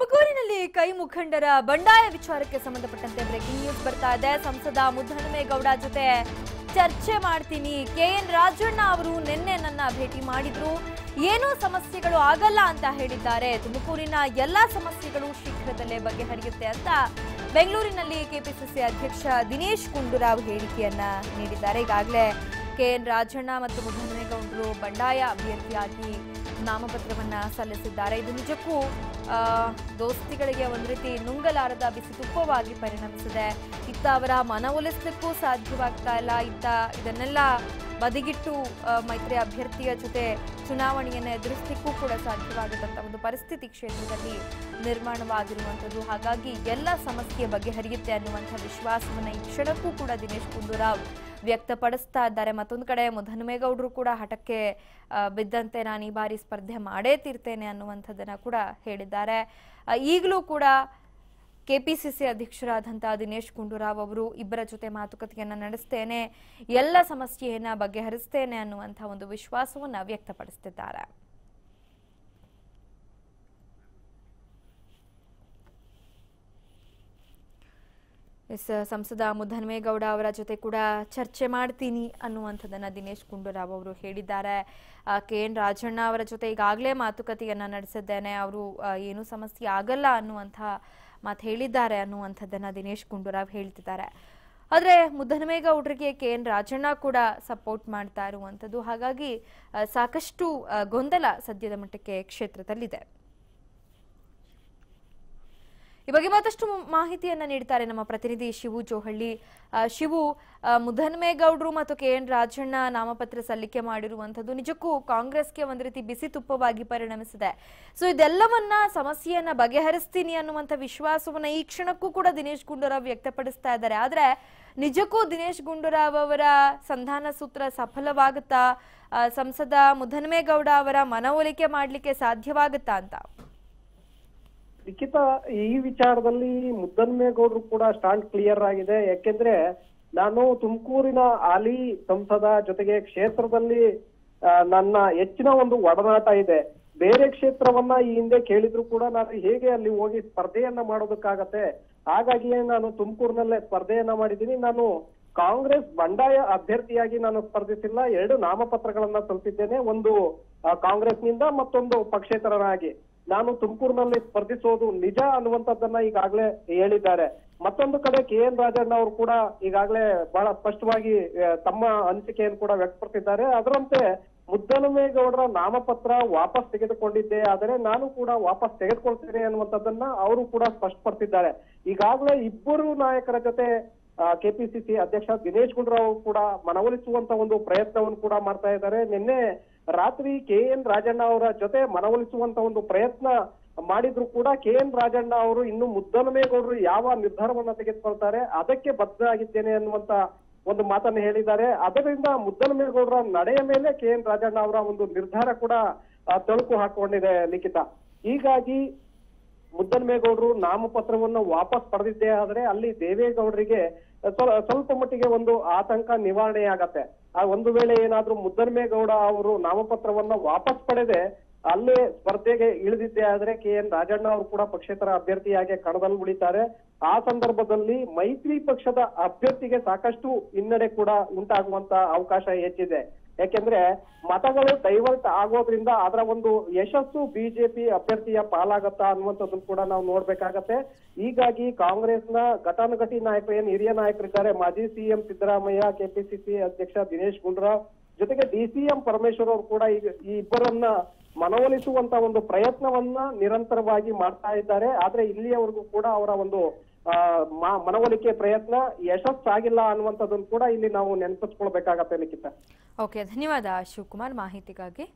ತುಮಕೂರಿನಲ್ಲಿ ಕೈ ಮುಖಂಡರ ಬಂಡಾಯ ವಿಚಾರಕ್ಕೆ ಸಂಬಂಧಪಟ್ಟಂತೆ ಬ್ರೇಕಿಂಗ್ ನ್ಯೂಸ್ ಬರ್ತಾ ಇದೆ. ಸಂಸದ ಮುದ್ದಹನುಮೇಗೌಡ ಜೊತೆ ಚರ್ಚೆ ಮಾಡ್ತೀನಿ. ಕೆ ಎನ್ ರಾಜಣ್ಣ ಅವರು ನಿನ್ನೆ ನನ್ನ ಭೇಟಿ ಮಾಡಿದ್ರು. ಏನೂ ಸಮಸ್ಯೆಗಳು ಆಗಲ್ಲ ಅಂತ ಹೇಳಿದ್ದಾರೆ. ತುಮಕೂರಿನ ಎಲ್ಲಾ ಸಮಸ್ಯೆಗಳು ಶೀಘ್ರದಲ್ಲೇ ಬಗೆಹರಿಯುತ್ತೆ ಅಂತ ಬೆಂಗಳೂರಿನಲ್ಲಿ ಕೆಪಿಸಿಸಿ ಅಧ್ಯಕ್ಷ ದಿನೇಶ್ ಗುಂಡೂರಾವ್ ಹೇಳಿಕೆಯನ್ನ ನೀಡಿದ್ದಾರೆ. ಈಗಾಗಲೇ ಕೆ ಎನ್ ರಾಜಣ್ಣ ಮತ್ತು ಮುದ್ದಹನುಮೇಗೌಡರು ಬಂಡಾಯ ಅಭ್ಯರ್ಥಿಯಾಗಿ ನಾಮಪತ್ರವನ್ನ ಸಲ್ಲಿಸಿದ್ದಾರೆ. ಇದು ನಿಜಕ್ಕೂ ದೋಸ್ತಿಗಳಿಗೆ ಒಂದು ರೀತಿ ನುಂಗಲಾರದ ಬಿಸಿ ತುಪ್ಪವಾಗಿ ಪರಿಣಮಿಸಿದೆ. ಇತ್ತ ಅವರ ಮನವೊಲಿಸಲಿಕ್ಕೂ ಸಾಧ್ಯವಾಗ್ತಾ ಇಲ್ಲ. ಇತ್ತ ಇದನ್ನೆಲ್ಲ ಬದಿಗಿಟ್ಟು ಮೈತ್ರಿ ಅಭ್ಯರ್ಥಿಯ ಜೊತೆ ಚುನಾವಣೆಯನ್ನು ಎದುರಿಸಲಿಕ್ಕೂ ಕೂಡ ಸಾಧ್ಯವಾಗದಂಥ ಒಂದು ಪರಿಸ್ಥಿತಿ ಕ್ಷೇತ್ರದಲ್ಲಿ ನಿರ್ಮಾಣವಾಗಿರುವಂಥದ್ದು. ಹಾಗಾಗಿ ಎಲ್ಲ ಸಮಸ್ಯೆ ಬಗೆಹರಿಯುತ್ತೆ ಅನ್ನುವಂಥ ವಿಶ್ವಾಸವನ್ನು ಈ ಕ್ಷಣಕ್ಕೂ ಕೂಡ ದಿನೇಶ್ ಗುಂಡೂರಾವ್ ವ್ಯಕ್ತಪಡಿಸ್ತಾ ಇದ್ದಾರೆ. ಮತ್ತೊಂದು ಕಡೆ ಮುದನ್ಮೇಗೌಡರು ಕೂಡ ಹಠಕ್ಕೆ ಬಿದ್ದಂತೆ ನಾನು ಈ ಬಾರಿ ಸ್ಪರ್ಧೆ ಮಾಡೇ ತೀರ್ತೇನೆ ಅನ್ನುವಂಥದ್ದನ್ನು ಕೂಡ ಹೇಳಿದ್ದಾರೆ. ಈಗಲೂ ಕೂಡ ಕೆಪಿಸಿಸಿ ಅಧ್ಯಕ್ಷರಾದಂಥ ದಿನೇಶ್ ಗುಂಡೂರಾವ್ ಅವರು ಇಬ್ಬರ ಜೊತೆ ಮಾತುಕತೆಯನ್ನು ನಡೆಸ್ತೇನೆ. ಎಲ್ಲ ಸಮಸ್ಯೆಯನ್ನು ಬಗೆಹರಿಸ್ತೇನೆ ಅನ್ನುವಂಥ ಒಂದು ವಿಶ್ವಾಸವನ್ನು ವ್ಯಕ್ತಪಡಿಸುತ್ತಿದ್ದಾರೆ ಎಸ್, ಸಂಸದ ಮುದ್ದನ್ಮೇಗೌಡ ಅವರ ಜೊತೆ ಕೂಡ ಚರ್ಚೆ ಮಾಡ್ತೀನಿ ಅನ್ನುವಂಥದ್ದನ್ನು ದಿನೇಶ್ ಗುಂಡೂರಾವ್ ಅವರು ಹೇಳಿದ್ದಾರೆ. ಕೆ ಎನ್ ರಾಜಣ್ಣ ಅವರ ಜೊತೆ ಈಗಾಗಲೇ ಮಾತುಕತೆಯನ್ನು ನಡೆಸಿದ್ದೇನೆ. ಅವರು ಏನೂ ಸಮಸ್ಯೆ ಆಗಲ್ಲ ಅನ್ನುವಂಥ ಮಾತು ಹೇಳಿದ್ದಾರೆ ಅನ್ನುವಂಥದ್ದನ್ನು ದಿನೇಶ್ ಗುಂಡೂರಾವ್ ಹೇಳ್ತಿದ್ದಾರೆ. ಆದರೆ ಮುದ್ದನಮೇಗೌಡರಿಗೆ ಕೆ ಎನ್ ರಾಜಣ್ಣ ಕೂಡ ಸಪೋರ್ಟ್ ಮಾಡ್ತಾ ಇರುವಂಥದ್ದು. ಹಾಗಾಗಿ ಸಾಕಷ್ಟು ಗೊಂದಲ ಸದ್ಯದ ಮಟ್ಟಕ್ಕೆ ಕ್ಷೇತ್ರದಲ್ಲಿದೆ. ಈ ಬಗ್ಗೆ ಮತ್ತಷ್ಟು ಮಾಹಿತಿಯನ್ನ ನೀಡ್ತಾರೆ ನಮ್ಮ ಪ್ರತಿನಿಧಿ ಶಿವು ಜೋಹಳ್ಳಿ. ಶಿವು ಮುದನ್ಮೇಗೌಡ್ರು ಮತ್ತು ಕೆ ಎನ್ ರಾಜಣ್ಣ ನಾಮಪತ್ರ ಸಲ್ಲಿಕೆ ಮಾಡಿರುವಂತದ್ದು ನಿಜಕ್ಕೂ ಕಾಂಗ್ರೆಸ್ಗೆ ಒಂದು ರೀತಿ ಬಿಸಿ ತುಪ್ಪವಾಗಿ ಪರಿಣಮಿಸಿದೆ. ಸೊ ಇದೆಲ್ಲವನ್ನ ಸಮಸ್ಯೆಯನ್ನ ಬಗೆಹರಿಸ್ತೀನಿ ಅನ್ನುವಂಥ ವಿಶ್ವಾಸವನ್ನ ಈ ಕ್ಷಣಕ್ಕೂ ಕೂಡ ದಿನೇಶ್ ಗುಂಡೂರಾವ್ ವ್ಯಕ್ತಪಡಿಸ್ತಾ ಇದ್ದಾರೆ. ಆದ್ರೆ ನಿಜಕ್ಕೂ ದಿನೇಶ್ ಗುಂಡೂರಾವ್ ಅವರ ಸಂಧಾನ ಸೂತ್ರ ಸಫಲವಾಗುತ್ತಾ ಸಂಸದ ಮುದನ್ಮೇಗೌಡ ಅವರ ಮನವೊಲಿಕೆ ಮಾಡಲಿಕ್ಕೆ ಸಾಧ್ಯವಾಗುತ್ತಾ ಅಂತ? ಲಿಖಿತ ಈ ವಿಚಾರದಲ್ಲಿ ಮುದ್ದನ್ಮೇಗೌಡರು ಕೂಡ ಸ್ಟಾಂಡ್ ಕ್ಲಿಯರ್ ಆಗಿದೆ. ಯಾಕೆಂದ್ರೆ ನಾನು ತುಮಕೂರಿನ ಹಾಲಿ ಸಂಸದ ಜೊತೆಗೆ ಕ್ಷೇತ್ರದಲ್ಲಿ ನನ್ನ ಹೆಚ್ಚಿನ ಒಂದು ಒಡನಾಟ ಇದೆ. ಬೇರೆ ಕ್ಷೇತ್ರವನ್ನ ಈ ಹಿಂದೆ ಕೇಳಿದ್ರು ಕೂಡ ನಾನು ಹೇಗೆ ಅಲ್ಲಿ ಹೋಗಿ ಸ್ಪರ್ಧೆಯನ್ನ ಮಾಡೋದಕ್ಕಾಗತ್ತೆ? ಹಾಗಾಗಿಯೇ ನಾನು ತುಮಕೂರಿನಲ್ಲೇ ಸ್ಪರ್ಧೆಯನ್ನ ಮಾಡಿದ್ದೀನಿ. ನಾನು ಕಾಂಗ್ರೆಸ್ ಬಂಡಾಯ ಅಭ್ಯರ್ಥಿಯಾಗಿ ನಾನು ಸ್ಪರ್ಧಿಸಿಲ್ಲ. ಎರಡು ನಾಮಪತ್ರಗಳನ್ನ ಸಲ್ಲಿಸಿದ್ದೇನೆ ಒಂದು ಕಾಂಗ್ರೆಸ್ನಿಂದ ಮತ್ತೊಂದು ಪಕ್ಷೇತರನಾಗಿ. ನಾನು ತುಮಕೂರಿನಲ್ಲಿ ಸ್ಪರ್ಧಿಸೋದು ನಿಜ ಅನ್ನುವಂಥದ್ದನ್ನ ಈಗಾಗಲೇ ಹೇಳಿದ್ದಾರೆ. ಮತ್ತೊಂದು ಕಡೆ ಕೆ ಎನ್ ರಾಜಣ್ಣ ಅವರು ಕೂಡ ಈಗಾಗಲೇ ಬಹಳ ಸ್ಪಷ್ಟವಾಗಿ ತಮ್ಮ ಅನಿಸಿಕೆಯನ್ನು ಕೂಡ ವ್ಯಕ್ತಪಡಿಸಿದ್ದಾರೆ. ಅದರಂತೆ ಮುದ್ದನುಮೇಗೌಡರ ನಾಮಪತ್ರ ವಾಪಸ್ ತೆಗೆದುಕೊಂಡಿದ್ದೆ, ಆದರೆ ನಾನು ಕೂಡ ವಾಪಸ್ ತೆಗೆದುಕೊಳ್ತೇನೆ ಅನ್ನುವಂಥದ್ದನ್ನ ಅವರು ಕೂಡ ಸ್ಪಷ್ಟಪಡಿಸಿದ್ದಾರೆ. ಈಗಾಗಲೇ ಇಬ್ಬರು ನಾಯಕರ ಜೊತೆ ಕೆಪಿಸಿಸಿ ಅಧ್ಯಕ್ಷ ದಿನೇಶ್ ಗುಂಡೂರಾವ್ ಕೂಡ ಮನವೊಲಿಸುವಂತ ಒಂದು ಪ್ರಯತ್ನವನ್ನು ಕೂಡ ಮಾಡ್ತಾ ಇದ್ದಾರೆ. ನಿನ್ನೆ ರಾತ್ರಿ ಕೆ ಎನ್ ರಾಜಣ್ಣ ಅವರ ಜೊತೆ ಮನವೊಲಿಸುವಂತ ಒಂದು ಪ್ರಯತ್ನ ಮಾಡಿದ್ರು ಕೂಡ ಕೆ ಎನ್ ರಾಜಣ್ಣ ಅವರು ಇನ್ನು ಮುದ್ದನಮೇಗೌಡರು ಯಾವ ನಿರ್ಧಾರವನ್ನ ತೆಗೆದುಕೊಳ್ತಾರೆ, ಅದಕ್ಕೆ ಬದ್ಧರಾಗಿದ್ದೇನೆ ಅನ್ನುವಂತ ಒಂದು ಮಾತನ್ನು ಹೇಳಿದ್ದಾರೆ. ಅದರಿಂದ ಮುದ್ದನಮೇಗೌಡರ ನಡೆಯ ಮೇಲೆ ಕೆ ಎನ್ ರಾಜಣ್ಣ ಅವರ ಒಂದು ನಿರ್ಧಾರ ಕೂಡ ತಳುಕು ಹಾಕೊಂಡಿದೆ ಲಿಖಿತ. ಹೀಗಾಗಿ ಮುದ್ದನ್ಮೇಗೌಡರು ನಾಮಪತ್ರವನ್ನು ವಾಪಸ್ ಪಡೆದಿದ್ದೇ ಆದ್ರೆ ಅಲ್ಲಿ ದೇವೇಗೌಡರಿಗೆ ಸ್ವ- ಸ್ವಲ್ಪ ಮಟ್ಟಿಗೆ ಒಂದು ಆತಂಕ ನಿವಾರಣೆ ಆಗತ್ತೆ. ಆ ಒಂದು ವೇಳೆ ಏನಾದ್ರೂ ಮುದ್ದನ್ಮೇಗೌಡ ಅವರು ನಾಮಪತ್ರವನ್ನ ವಾಪಸ್ ಪಡೆದೆ ಅಲ್ಲೇ ಸ್ಪರ್ಧೆಗೆ ಇಳಿದಿದ್ದೇ ಆದ್ರೆ ಕೆ ಎನ್ ರಾಜಣ್ಣ ಅವರು ಕೂಡ ಪಕ್ಷೇತರ ಅಭ್ಯರ್ಥಿಯಾಗಿ ಕಣದಲ್ಲಿ ಉಳಿತಾರೆ. ಆ ಸಂದರ್ಭದಲ್ಲಿ ಮೈತ್ರಿ ಪಕ್ಷದ ಅಭ್ಯರ್ಥಿಗೆ ಸಾಕಷ್ಟು ಹಿನ್ನಡೆ ಕೂಡ ಉಂಟಾಗುವಂತ ಅವಕಾಶ ಹೆಚ್ಚಿದೆ. ಯಾಕೆಂದ್ರೆ ಮತಗಳು ಡೈವರ್ಟ್ ಆಗೋದ್ರಿಂದ ಅದರ ಒಂದು ಯಶಸ್ಸು ಬಿಜೆಪಿ ಅಭ್ಯರ್ಥಿಯ ಪಾಲಾಗತ್ತಾ ಅನ್ನುವಂಥದ್ದನ್ನು ಕೂಡ ನಾವು ನೋಡ್ಬೇಕಾಗತ್ತೆ. ಹೀಗಾಗಿ ಕಾಂಗ್ರೆಸ್ನ ಘಟಾನುಘಟಿ ನಾಯಕರು ಏನ್ ಹಿರಿಯ ನಾಯಕರಿದ್ದಾರೆ ಮಾಜಿ ಸಿಎಂ ಸಿದ್ದರಾಮಯ್ಯ, ಕೆಪಿಸಿಸಿ ಅಧ್ಯಕ್ಷ ದಿನೇಶ್ ಗುಂಡೂರಾವ್ ಜೊತೆಗೆ ಡಿ ಡಿಸಿಎಂ ಪರಮೇಶ್ವರ್ ಅವರು ಕೂಡ ಈಗ ಈ ಇಬ್ಬರನ್ನ ಮನವೊಲಿಸುವಂತ ಒಂದು ಪ್ರಯತ್ನವನ್ನ ನಿರಂತರವಾಗಿ ಮಾಡ್ತಾ ಇದ್ದಾರೆ. ಆದ್ರೆ ಇಲ್ಲಿಯವರೆಗೂ ಕೂಡ ಅವರ ಒಂದು ಮನವೊಲಿಕೆ ಪ್ರಯತ್ನ ಯಶಸ್ಸಾಗಿಲ್ಲ ಅನ್ನುವಂಥದ್ದನ್ನು ಕೂಡ ಇಲ್ಲಿ ನಾವು ನೆನಪಿಸ್ಕೊಳ್ಬೇಕಾಗತ್ತೆ ಲಿಖಿತ ಓಕೆ ಧನ್ಯವಾದ ಶಿವಕುಮಾರ್ ಮಾಹಿತಿಗಾಗಿ.